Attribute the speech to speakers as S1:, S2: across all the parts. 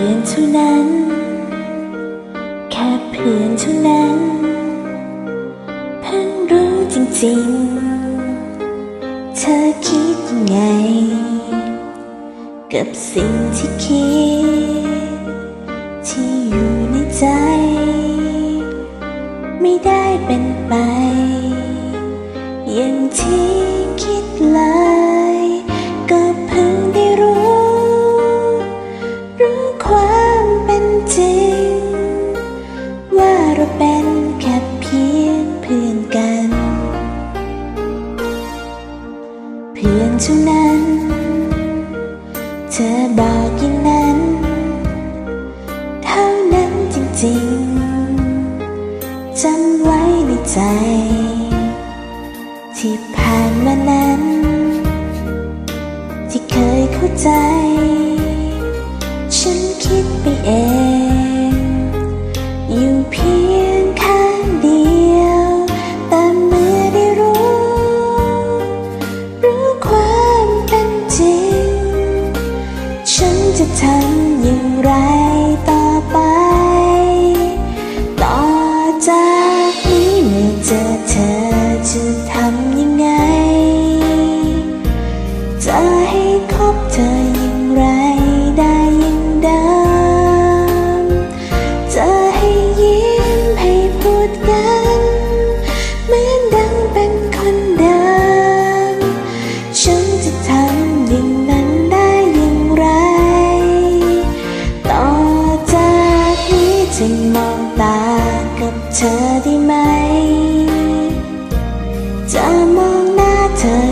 S1: พื่อนเท่านั้น แค่เพื่อนเท่านั้น เพิ่งรู้จริงๆ เธอคิดยังไง กับสิ่งที่คิด ที่อยู่ในใจ ไม่ได้เป็นไป อย่างที่ พียงเท่านั้น เธอบอกอย่างนั้น เท่านั้นจริงๆจำไว้ในใจ ที่ผ่านมานั้น ที่เคยเข้าใจ ทำอย่างไรต่อไป ต่อจากนี้เมื่อเจอเธอจะทำยังไง จะให้คบเธออย่างไรได้ยังได้ จะมองหน้าเธอ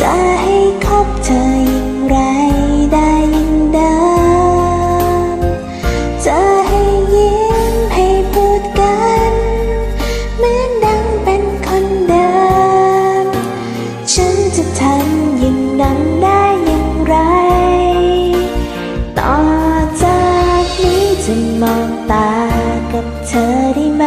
S1: จะให้คบเธอยิ่งไรได้ยิ่งเดิมจะให้ยิ้มให้พูดกัน เหมือนดังเป็นคนเดิม ฉันจะทำอย่งนั้นได้อย่งไร ต่อจากนี้จะมองตากับเธอได้ไหม